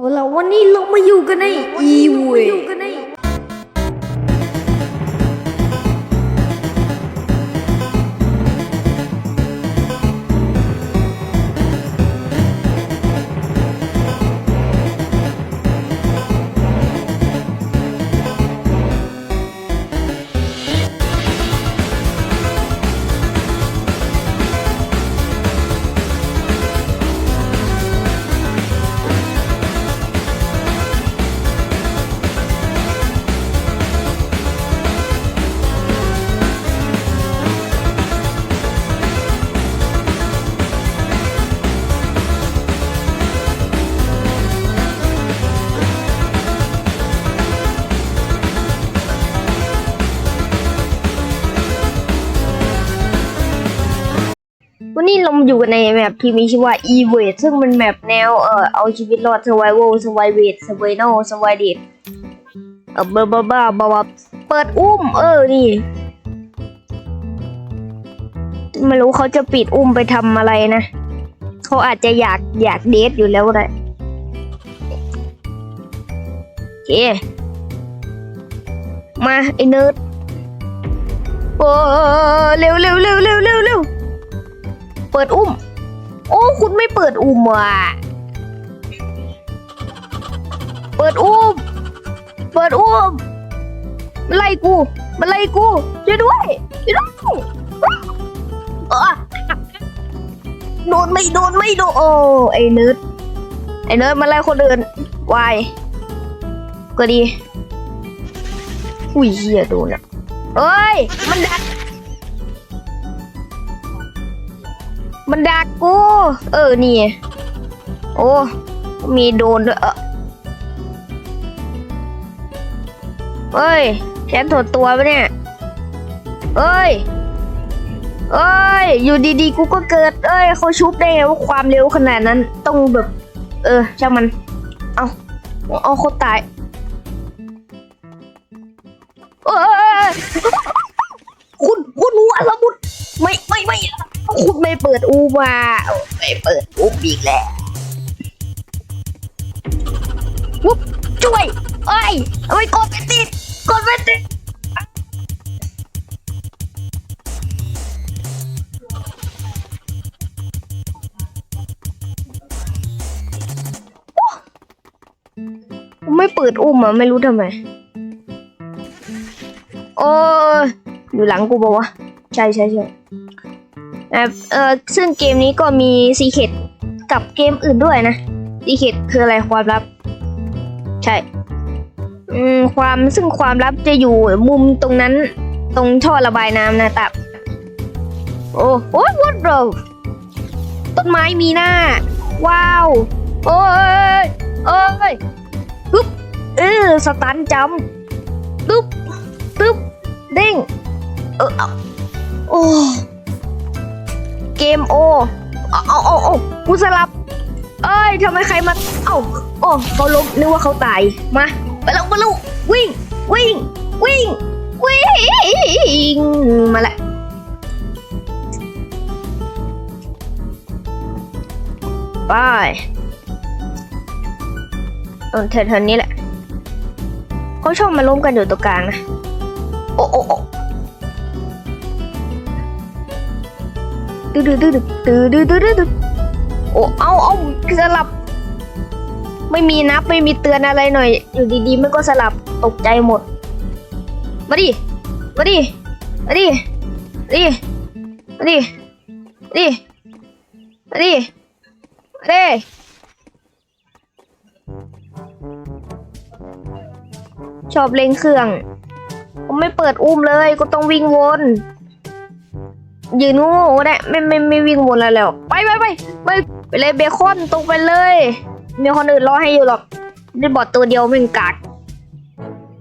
เราละวันนี้เรามาอยู่กันในอีเว วันนี้เราอยู่กันในแมปที่มีชื่อว่า e v a d ซึ่งเป็นแมปแนวเอ่อเอาชีวิตรอด survival survival survival survival เออบ้าบ้าบ้าบ้าบ้าเปิดอุ้ม เออ นี่ ไม่รู้เขาจะปิดอุ้มไปทำอะไรนะ เขาอาจจะอยากอยากเดทอยู่แล้วก็ได้โอเคมาไอ้เนิร์ดโอ้เร็วเร็วเร็วเร็วเร็วเร็ว ปิดอุ้ม โอ้คุณไม่เปิดอุ้มว่ะ เปิดอุ้ม เปิดอุ้มมันไล่กูมันไล่กูช่วยด้วยช่วยด้วยเออโดนไม่โดนไม่โดนโอ้ไอ้เนิร์ดไอ้เนิร์ดมาไล่คนอื่นวายก็ดีอุ้ยเฮียโดนอะเอ้ย มันดัก มันดักกู เออ นี่ โอ้ มีโดนด้วย เออเอ้ยแขนถดตัวปะเนี่ย เอ้ย เอ้ย อยู่ดีๆ กูก็เกิด เอ้ย เขาชุบได้ไงว่าความเร็วขนาดนั้น ต้องแบบ เออ ช่างมัน เอา เอาเขาตาย เอ้ย เปิดอูมาไม่เปิดอูอีกแล้ววุ๊บช่วยเอ้ยเอาไปกดไปติดกดไปติดไม่เปิดอุ้มอะ ไม่รู้ทำไม โอ้ยอยู่หลังกูบอกว่าวะใช่ใช่ใช่ นะครับเอ่อซึ่งเกมนี้ก็มีซีเคดกับเกมอื่นด้วยนะซีเคดคืออะไรความลับ ใช่อืมความซึ่งความลับจะอยู่มุมตรงนั้น ตรงท่อระบายน้ำนะตับ โอ้โอ้วัดเราต้นไม้มีหน้า ว้าว โอ้ยโอ้ยปึ๊บเออสตันจัมป์ปึ๊บปึ๊บเด้งเออเอโอ้ เกมโอเอาเอาเอากูสลับ เอ้ยทำไมใครมา เอ้าโอ้เขาล้มนึกว่าเขาตาย มาไปแล้วไปแล้ววิ่ง วิ่ง วิ่ง วิ่ง มาละไปตรงแถวๆนี้แหละเขาชอบมาล้มกันอยู่ตรงกลางนะ โอ้โอ้ ดื้อดื้อดื้อดื้อดื้อดื้อดื้อดื้อโอ้เอาเอาสลับ ไม่มีนับไม่มีเตือนอะไรหน่อยอยู่ดีๆมันก็สลับตกใจหมด มาดิมาดิมาดิมาดิมาดิมาดิมาดิมาดิชอบเล่งเครื่องผมไม่เปิดอุ้มเลยก็ต้องวิ่งวน ยืนโง่ก็ได้ไม่ไม่ไม่วิ่งวนอะไรแล้วไปไปไปไปไปเลยเบคอนตรงไปเลย มีคนอื่นรอให้อยู่หรอกได้บอดตัวเดียวมึงกาก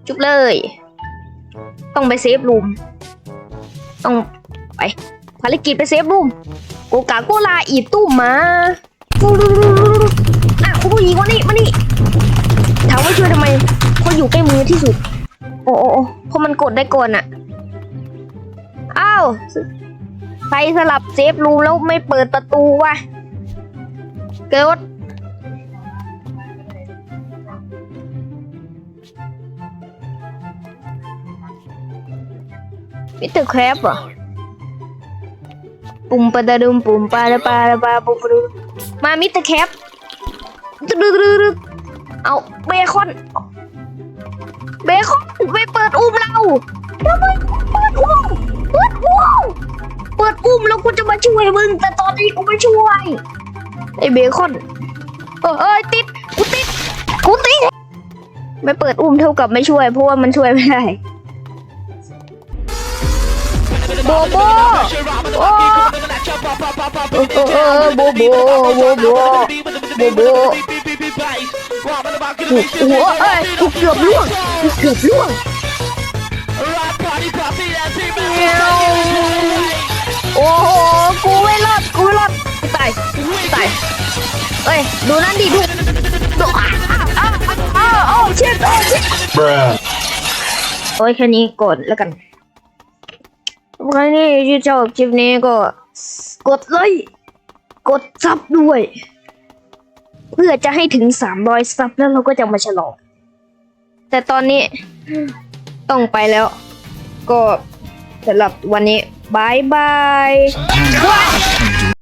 จุบเลย ต้องไปเซฟรูมต้องไปภารกิจไปเซฟรูมโกกาโกลาอีตุ้มมาอะคุณผู้หญิงมานี่มานี่ถามว่าช่วยทำไมเขาอยู่ใกล้มือที่สุด โอโอ้โอ้เพราะมันกดได้ก่อนอะอ้าว ใครสลับเซฟรูมแล้วไม่เปิดประตูวะเกิดมิสเตอร์แครปอะปุ่มปะดะดุมปุ่มปาดะปาดะปาปุ่มปะดุมามิสเตอร์แครปดึกดึกเอาเบคอน เบคอนไปเปิดอุ้มเราทำไม ดอุ้มแล้วกูจะมาช่วยมึง แต่ตอนนี้กูไม่ช่วยไอเบคอนเออเอ้ยติดกูติดกูติดไม่เปิดอุ้มเท่ากับไม่ช่วย เพราะว่ามันช่วยไม่ได้โบโบโอ้เออโบโบโบโบโบโบโอ้โหเอ้ยกูเกือบล่วงกูเกือบล่วง โอ้โห กูไม่รอด กูไม่รอดกูตายกูตายเอ้ย ดูนั่นดิดูดูอ้าวอ้าวอ้าวอ้าวเช็ดโอ้เช็ด Bruh. โอ้ยแค่นี้ก่อนแล้วกันใครนี่ที่ชอบคลิปนี้ก็ กดไลค์กดซับด้วย เพื่อจะให้ถึงสามร้อยซับแล้วเราก็จะมาฉลอง แต่ตอนนี้ต้องไปแล้ว ก็สำหรับวันนี้ บายบาย